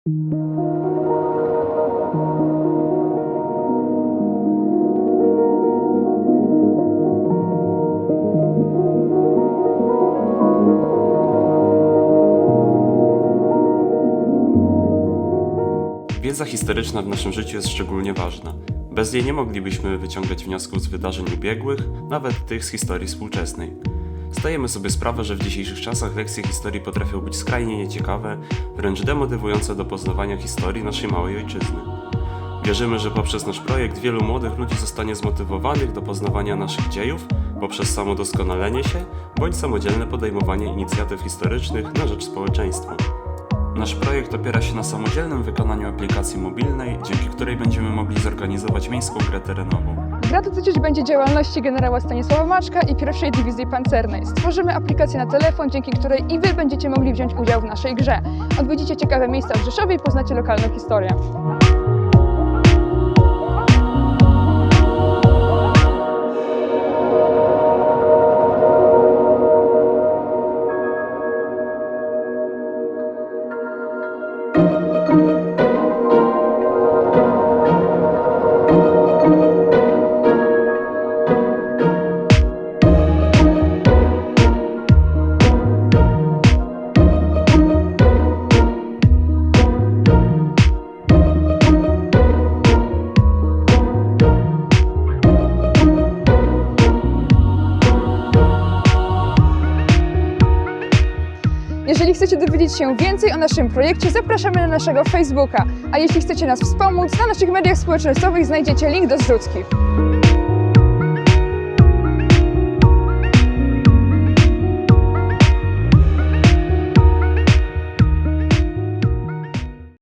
Wiedza historyczna w naszym życiu jest szczególnie ważna. Bez niej nie moglibyśmy wyciągać wniosków z wydarzeń ubiegłych, nawet tych z historii współczesnej. Zdajemy sobie sprawę, że w dzisiejszych czasach lekcje historii potrafią być skrajnie nieciekawe, wręcz demotywujące do poznawania historii naszej małej ojczyzny. Wierzymy, że poprzez nasz projekt wielu młodych ludzi zostanie zmotywowanych do poznawania naszych dziejów poprzez samodoskonalenie się bądź samodzielne podejmowanie inicjatyw historycznych na rzecz społeczeństwa. Nasz projekt opiera się na samodzielnym wykonaniu aplikacji mobilnej, dzięki której będziemy mogli zorganizować miejską grę terenową. Gra dotyczyć będzie działalności generała Stanisława Maczka i pierwszej dywizji pancernej. Stworzymy aplikację na telefon, dzięki której i Wy będziecie mogli wziąć udział w naszej grze. Odwiedzicie ciekawe miejsca w Rzeszowie i poznacie lokalną historię. Jeżeli chcecie dowiedzieć się więcej o naszym projekcie, zapraszamy na naszego Facebooka. A jeśli chcecie nas wspomóc, na naszych mediach społecznościowych znajdziecie link do zrzucki.